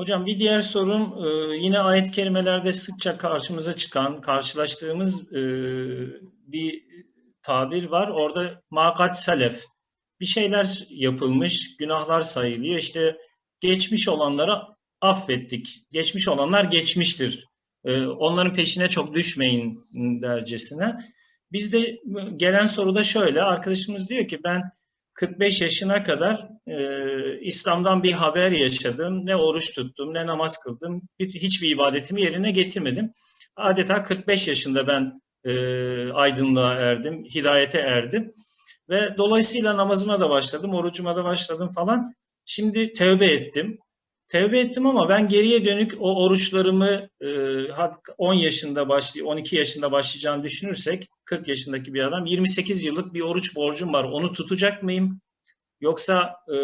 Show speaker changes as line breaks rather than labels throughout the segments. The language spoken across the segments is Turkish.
Hocam bir diğer sorum e, yine ayet-i kerimelerde sıkça karşımıza çıkan, karşılaştığımız e, bir tabir var. Orada makat selef. Bir şeyler yapılmış, günahlar sayılıyor. İşte geçmiş olanlara affettik. Geçmiş olanlar geçmiştir. E, Onların peşine çok düşmeyin dercesine. Bizde gelen soruda şöyle, arkadaşımız diyor ki ben 45 yaşına kadar e, İslam'dan bir haber yaşadım. Ne oruç tuttum, ne namaz kıldım. Bir, hiçbir ibadetimi yerine getirmedim. Adeta 45 yaşında ben e, aydınlığa erdim, hidayete erdim. Ve dolayısıyla namazıma da başladım, orucuma da başladım falan. Şimdi tevbe ettim. Tevbe ettim ama ben geriye dönük o oruçlarımı e, 10 yaşında başlay 12 yaşında başlayacağını düşünürsek 40 yaşındaki bir adam 28 yıllık bir oruç borcum var. Onu tutacak mıyım? Yoksa e,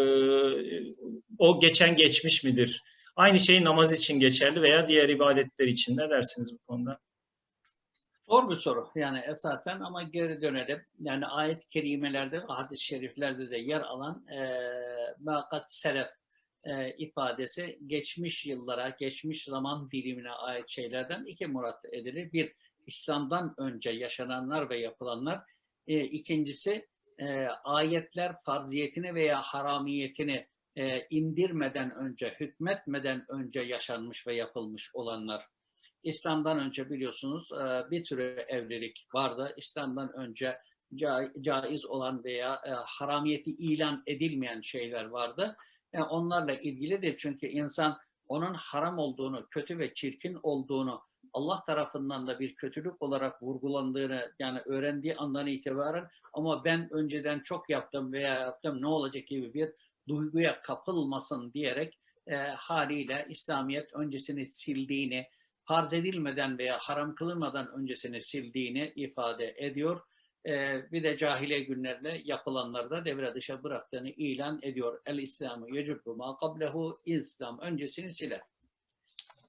o geçen geçmiş midir? Aynı şey namaz için geçerli veya diğer ibadetler için. Ne dersiniz bu konuda?
Zor bir soru yani esasen ama geri dönelim. Yani ayet-i kerimelerde hadis-i şeriflerde de yer alan e, makat selef e, ifadesi geçmiş yıllara, geçmiş zaman dilimine ait şeylerden iki murat edilir. Bir, İslam'dan önce yaşananlar ve yapılanlar. E, ikincisi, e, ayetler farziyetini veya haramiyetini e, indirmeden önce, hükmetmeden önce yaşanmış ve yapılmış olanlar. İslam'dan önce biliyorsunuz e, bir tür evlilik vardı. İslam'dan önce ca- caiz olan veya e, haramiyeti ilan edilmeyen şeyler vardı. Yani onlarla ilgilidir. Çünkü insan onun haram olduğunu, kötü ve çirkin olduğunu, Allah tarafından da bir kötülük olarak vurgulandığını yani öğrendiği andan itibaren ama ben önceden çok yaptım veya yaptım ne olacak gibi bir duyguya kapılmasın diyerek e, haliyle İslamiyet öncesini sildiğini, farz edilmeden veya haram kılınmadan öncesini sildiğini ifade ediyor. Ee, bir de cahiliye günlerinde yapılanları da devre dışı bıraktığını ilan ediyor. El İslam'ı yecubbu ma kablehu İslam öncesini siler.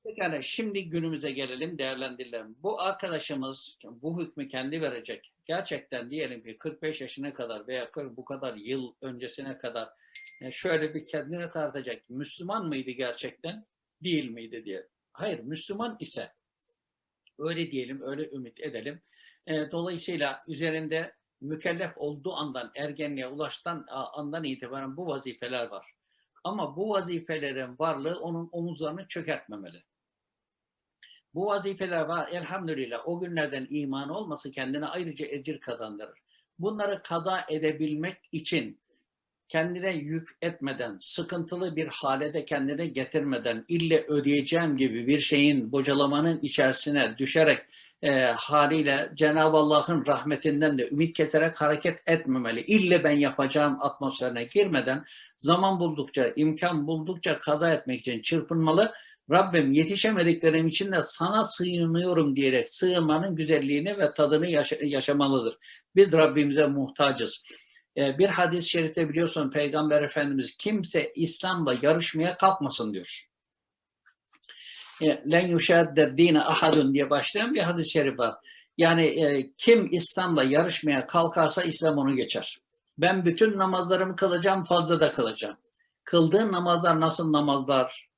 Pekala şimdi günümüze gelelim değerlendirelim. Bu arkadaşımız bu hükmü kendi verecek. Gerçekten diyelim ki 45 yaşına kadar veya 40 bu kadar yıl öncesine kadar e, şöyle bir kendine tartacak. Müslüman mıydı gerçekten? Değil miydi diye. Hayır Müslüman ise öyle diyelim öyle ümit edelim. E, dolayısıyla üzerinde mükellef olduğu andan ergenliğe ulaştan andan itibaren bu vazifeler var. Ama bu vazifelerin varlığı onun omuzlarını çökertmemeli. Bu vazifeler var elhamdülillah o günlerden iman olması kendine ayrıca ecir kazandırır. Bunları kaza edebilmek için kendine yük etmeden, sıkıntılı bir hale de kendine getirmeden, ille ödeyeceğim gibi bir şeyin bocalamanın içerisine düşerek e, haliyle Cenab-ı Allah'ın rahmetinden de ümit keserek hareket etmemeli. İlle ben yapacağım atmosferine girmeden zaman buldukça, imkan buldukça kaza etmek için çırpınmalı. Rabbim yetişemediklerim için de sana sığınıyorum diyerek sığınmanın güzelliğini ve tadını yaşa yaşamalıdır. Biz Rabbimize muhtacız. Ee, bir hadis-i şerifte biliyorsun Peygamber Efendimiz kimse İslam'la yarışmaya kalkmasın diyor. Len yuşadde dine ahadun diye başlayan bir hadis-i şerif var. Yani e, kim İslam'la yarışmaya kalkarsa İslam onu geçer. Ben bütün namazlarımı kılacağım, fazla da kılacağım. Kıldığın namazlar nasıl namazlar?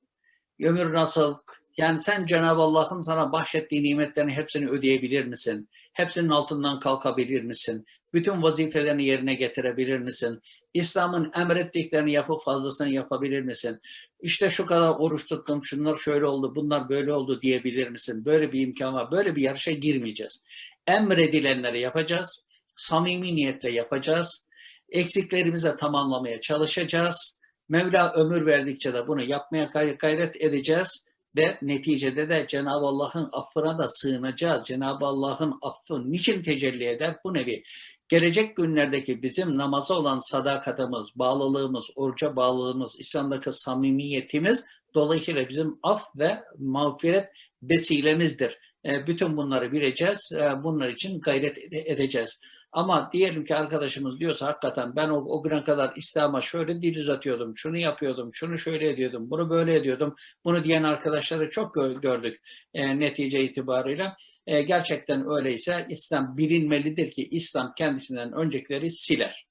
Ömür nasıl? Yani sen Cenab-ı Allah'ın sana bahşettiği nimetlerin hepsini ödeyebilir misin? Hepsinin altından kalkabilir misin? Bütün vazifelerini yerine getirebilir misin? İslam'ın emrettiklerini yapıp fazlasını yapabilir misin? İşte şu kadar oruç tuttum, şunlar şöyle oldu, bunlar böyle oldu diyebilir misin? Böyle bir imkan var. Böyle bir yarışa girmeyeceğiz. Emredilenleri yapacağız. Samimi niyetle yapacağız. Eksiklerimizi tamamlamaya çalışacağız. Mevla ömür verdikçe de bunu yapmaya gayret edeceğiz ve neticede de Cenab-ı Allah'ın affına da sığınacağız. Cenab-ı Allah'ın affı niçin tecelli eder? Bu nevi gelecek günlerdeki bizim namaza olan sadakatimiz, bağlılığımız, oruca bağlılığımız, İslam'daki samimiyetimiz dolayısıyla bizim af ve mağfiret vesilemizdir. E, bütün bunları bileceğiz, e, bunlar için gayret edeceğiz. Ama diyelim ki arkadaşımız diyorsa hakikaten ben o, o güne kadar İslam'a şöyle dil uzatıyordum, şunu yapıyordum, şunu şöyle ediyordum, bunu böyle ediyordum. Bunu diyen arkadaşları çok gördük e, netice itibarıyla. E, gerçekten öyleyse İslam bilinmelidir ki İslam kendisinden öncekileri siler.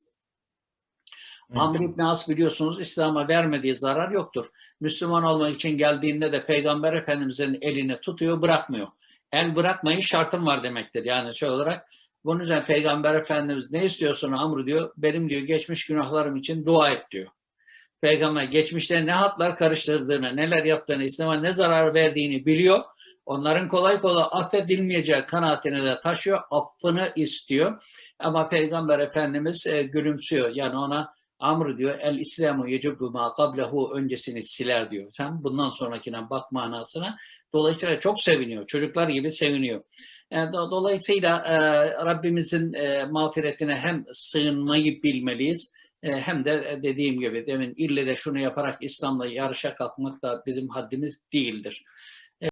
Amr İbn As biliyorsunuz İslam'a vermediği zarar yoktur. Müslüman olmak için geldiğinde de Peygamber Efendimizin elini tutuyor, bırakmıyor. El bırakmayın şartım var demektir. Yani şey olarak bunun üzerine Peygamber Efendimiz ne istiyorsun Amr diyor. Benim diyor geçmiş günahlarım için dua et diyor. Peygamber geçmişte ne hatlar karıştırdığını, neler yaptığını, İslam'a ne zarar verdiğini biliyor. Onların kolay kolay affedilmeyeceği kanaatini de taşıyor. Affını istiyor. Ama Peygamber Efendimiz e, gülümsüyor. Yani ona Amr diyor el İslamu yecibu ma qablehu öncesini siler diyor. Sen bundan sonrakine bak manasına. Dolayısıyla çok seviniyor. Çocuklar gibi seviniyor. Dolayısıyla e, Rabbimizin e, mağfiretine hem sığınmayı bilmeliyiz e, hem de dediğim gibi demin ille de şunu yaparak İslam'la yarışa kalkmak da bizim haddimiz değildir.